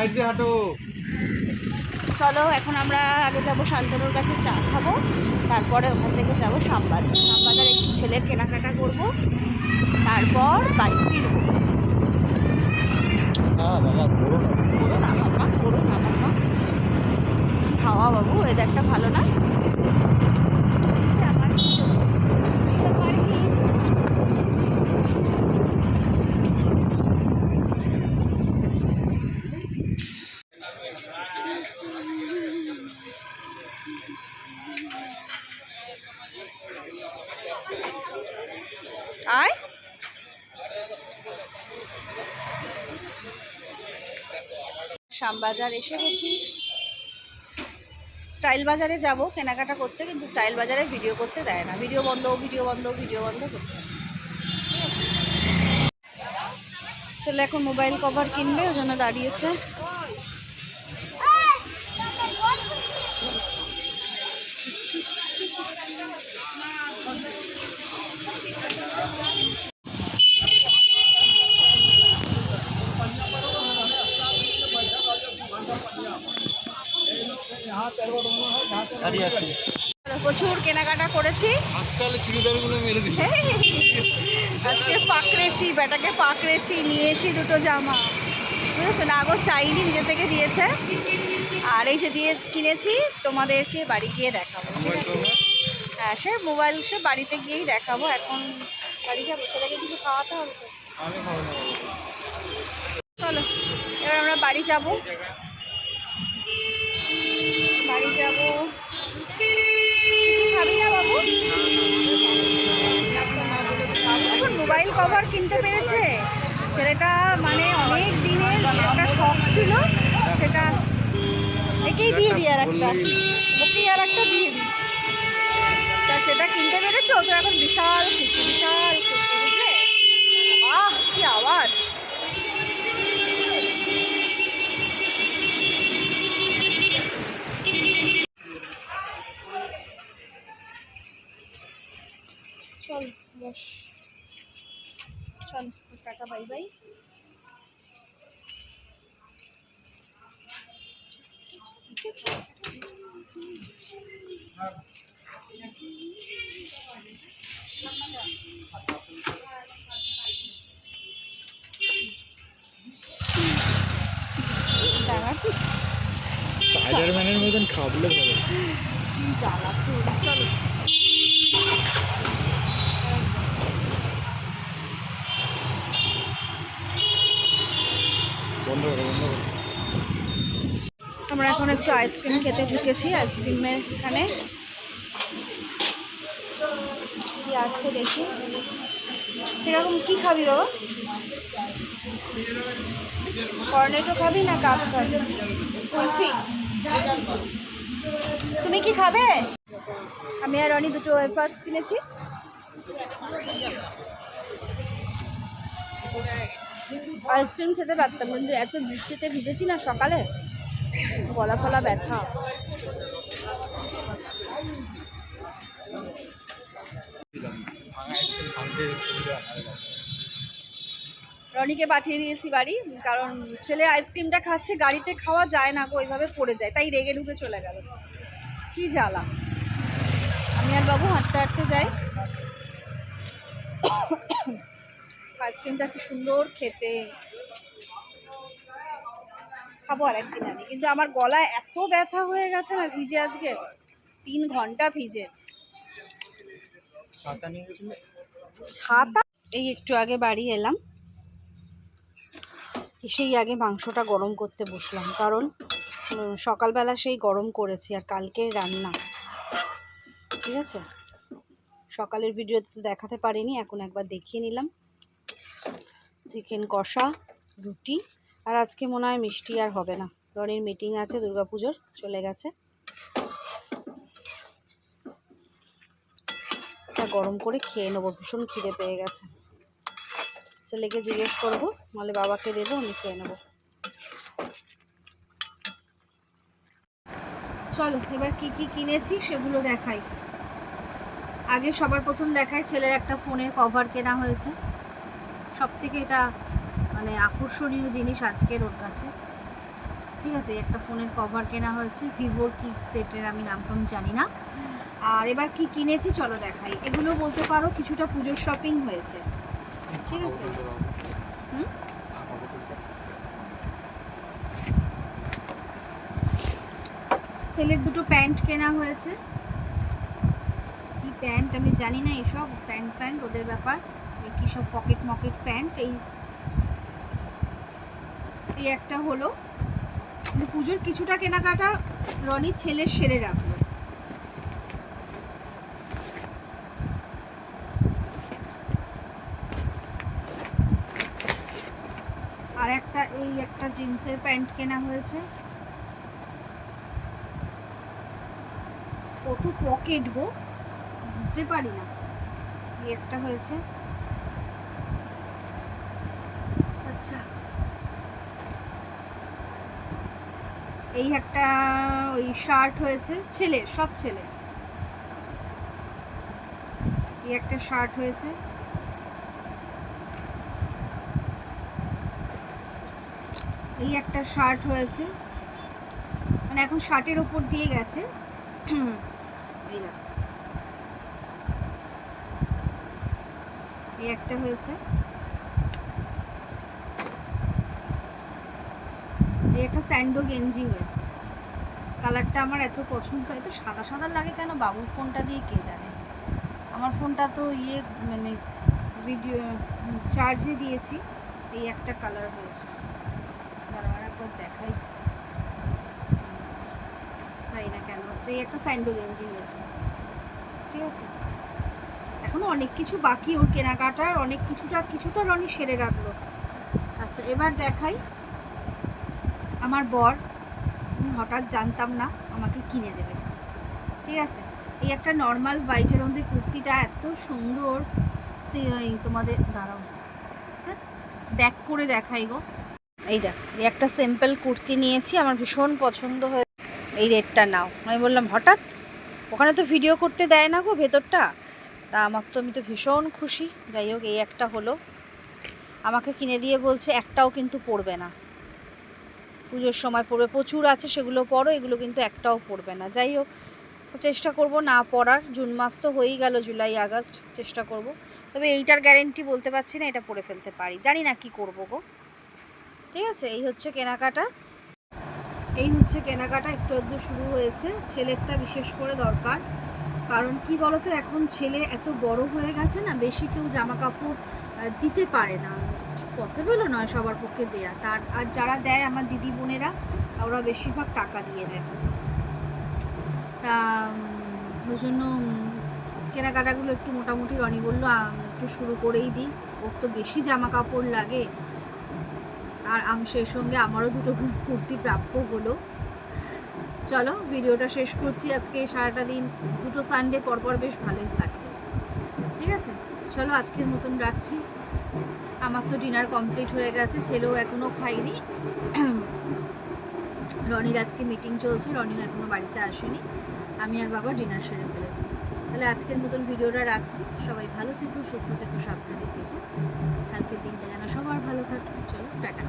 Side দিয়ে হাঁটো। চলো এখন আমরা আগে যাব শান্তনুর কাছে চা খাব তারপরে ওখান থেকে যাব শ্যামবাজার। শ্যামবাজার একটু ছেলের কেনাকাটা করব তারপর বাড়ি ফিরবো। খাওয়া বাবু ওয়েদারটা ভালো না এই যে আমার এটা বাড়ি। আয়। শ্যামবাজার এসে গেছি। স্টাইল বাজারে যাব কেনাকাটা করতে, কিন্তু স্টাইল বাজারে ভিডিও করতে দেয় না। ভিডিও বন্ধ ভিডিও বন্ধ ভিডিও বন্ধ করতে? ছেলে এখন মোবাইল কভার কিনবে, ওই জন্য দাঁড়িয়েছে দাঁড়িয়ে আছি প্রচুর কেনাকাটা করেছি। আজকে পাকড়েছি বেটাকে পাকড়েছি নিয়েছি দুটো জামা। বুঝেছ? না আগো চাইনি নিজে থেকে দিয়েছে। আর এই যে দিয়ে কিনেছি তোমাদেরকে বাড়ি গিয়ে দেখাবো হ্যাঁ সে মোবাইল সে বাড়িতে গিয়েই দেখাবো। এখন বাড়ি যাব ছেলেকে কিছু খাওয়াতে হবে চলো এবার আমরা বাড়ি যাব। বাড়ি যাব খাবি না বাবু? এখন মোবাইল কভার কিনতে পেরেছে। ছেলেটা মানে অনেক দিনের একটা শখ ছিল। সেটা একেই দিয়ে দিই আর একটা ওকেই আর একটা দিয়ে দিই। তা সেটা কিনতে পেরেছে? ও তো এখন বিশাল খুশি বিশাল খুশি বুঝলে? বাহ কি আওয়াজ! চল বস চল টাটা বাই বাই। স্পাইডারম্যানের মতন খাবলে ভালো। জ্বালা চলো বন্ধ করো বন্ধ করো আমরা এখন একটু আইসক্রিম খেতে ঢুকেছি, আইসক্রিমের এখানে। কি আছে দেখি। এরকম কি খাবি বাবা? কর্নেটো খাবি না কাপ খাবি? কুলফি। তুমি কি খাবে? আমি আর রনি দুটো ওয়েফার্স কিনেছি। আইসক্রিম খেতে পারতাম, কিন্তু এত বৃষ্টিতে ভিজেছি না সকালে। গলা ফলা ব্যথা। রনিকে পাঠিয়ে দিয়েছি বাড়ি, কারণ ছেলে আইসক্রিমটা খাচ্ছে, গাড়িতে খাওয়া যায় না গো ওইভাবে পড়ে যায়, তাই রেগে ঢুকে চলে গেল। কি জ্বালা। আমি আর বাবু হাঁটতে হাঁটতে যাই। আইসক্রিমটা কি সুন্দর খেতে। খাব আর একদিন আমি। কিন্তু আমার গলা এত ব্যথা হয়ে গেছে না ভিজে আজকে। তিন ঘণ্টা ভিজে। ছাতা এই একটু আগে বাড়ি এলাম। সেই আগে মাংসটা গরম করতে বসলাম। কারণ সকালবেলা সেই গরম করেছি আর কালকের রান্না। ঠিক আছে? সকালের ভিডিওতে তো দেখাতে পারিনি এখন একবার দেখিয়ে নিলাম। চিকেন কষা রুটি। আর আজকে মনে হয় মিষ্টি আর হবে না। রনির মিটিং আছে দুর্গা পুজোর চলে গেছে। গরম করে খেয়ে নেব, ভীষণ খিদে পেয়ে গেছে। ছেলেকে জিজ্ঞেস করব, নাহলে বাবাকে দেবো, আমি খেয়ে নেব। চলো, এবার কি কি কিনেছি সেগুলো দেখাই। আগে সবার প্রথম দেখায় ছেলের একটা ফোনের কভার কেনা হয়েছে। সব থেকে এটা মানে আকর্ষণীয় জিনিস আজকের ওর কাছে। ঠিক আছে, একটা ফোনের কভার কেনা হয়েছে ভিভোর কি সেটের আমি নাম টাম জানি না। আর এবার কি কিনেছি চলো দেখাই। এগুলো বলতে পারো কিছুটা পুজোর শপিং হয়েছে। ঠিক আছে? হুম? ছেলের দুটো প্যান্ট কেনা হয়েছে। কি প্যান্ট আমি জানি না এসব প্যান্ট প্যান্ট ওদের ব্যাপার। কী সব পকেট মকেট প্যান্ট, এই এই একটা হলো পুজোর কিছুটা কেনাকাটা রনি ছেলের সেরে রাখল। আর একটা, এই একটা জিন্সের প্যান্ট কেনা হয়েছে। কত পকেট গো, বুঝতে পারি না। এই একটা হয়েছে। আচ্ছা। এই একটা ওই শার্ট হয়েছে ছেলের সব ছেলে। এই একটা শার্ট হয়েছে। এই একটা শার্ট হয়েছে। মানে এখন শার্টের ওপর দিয়ে গেছে। এই একটা হয়েছে। এই একটা স্যান্ডো গেঞ্জি হয়েছে কালারটা আমার এত পছন্দ, এত সাদা সাদা লাগে কেন? বাবুর ফোনটা দিয়ে কে জানে? আমার ফোনটা তো ইয়ে মানে ভিডিও চার্জে দিয়েছি, এই একটা কালার হয়েছে। একবার দেখাই। তাই না কেন? হচ্ছে এই একটা স্যান্ডো গেঞ্জি হয়েছে। ঠিক আছে? এখনও অনেক কিছু বাকি ওর কেনাকাটার, অনেক কিছুটা কিছুটা রনি সেরে রাখল। আচ্ছা এবার দেখাই। আমার বর হঠাৎ জানতাম না আমাকে কিনে দেবে। ঠিক আছে? এই একটা নর্মাল হোয়াইটের মধ্যে কুর্তিটা এত সুন্দর। তোমাদের, দাঁড়াও। ব্যাক করে দেখাই গো। এই দেখ, এই একটা সিম্পল কুর্তি নিয়েছি, আমার ভীষণ পছন্দ হয়ে এই রেটটা নাও। আমি বললাম, হঠাৎ? ওখানে তো ভিডিও করতে দেয় না গো ভেতরটা? তা আমার তো, আমি তো ভীষণ খুশি। যাই হোক, এই একটা হলো। আমাকে কিনে দিয়ে বলছে, একটাও কিন্তু পড়বে না। পুজোর সময় পড়বে, প্রচুর আছে সেগুলো পরো এগুলো কিন্তু একটাও পড়বে না। যাই হোক, চেষ্টা করব না পড়ার। জুন মাস তো হয়েই গেল, জুলাই, আগস্ট, চেষ্টা করব। তবে এইটার গ্যারেন্টি বলতে পারছি না, এটা পড়ে ফেলতে পারি। জানি না কি করব গো। ঠিক আছে, এই হচ্ছে কেনাকাটা। এই হচ্ছে কেনাকাটা, একটু আধটু শুরু হয়েছে। ছেলেরটা বিশেষ করে দরকার। কারণ কি বলতো, এখন ছেলে এত বড় হয়ে গেছে না, বেশি কেউ জামা কাপড় দিতে পারে না। পসিবলও নয় সবার পক্ষে দেয়া। তার আর যারা দেয় আমার দিদি বোনেরা, ওরা বেশিরভাগ টাকা দিয়ে দেয়। তা ওই জন্য কেনাকাটাগুলো একটু মোটামুটি রনি বলল একটু শুরু করেই দিই। ওর তো বেশি জামা কাপড় লাগে। আর আমি সেই সঙ্গে আমারও দুটো কুর্তি প্রাপ্য হলো। চলো, ভিডিওটা শেষ করছি আজকে। সারাটা দিন, দুটো সানডে পরপর বেশ ভালোই কাটলো। ঠিক আছে? চলো, আজকের মতন রাখছি। আমার তো ডিনার কমপ্লিট হয়ে গেছে, ছেলেও এখনও খাইনি রনির আজকে মিটিং চলছে, রনিও এখনও বাড়িতে আসেনি। আমি আর বাবা ডিনার সেরে ফেলেছি। তাহলে আজকের মতন ভিডিওটা রাখছি। সবাই ভালো থেকো, সুস্থ থেকো, সাবধানে থেকো। কালকের দিনটা যেন সবার ভালো কাটে চলো, টাটা।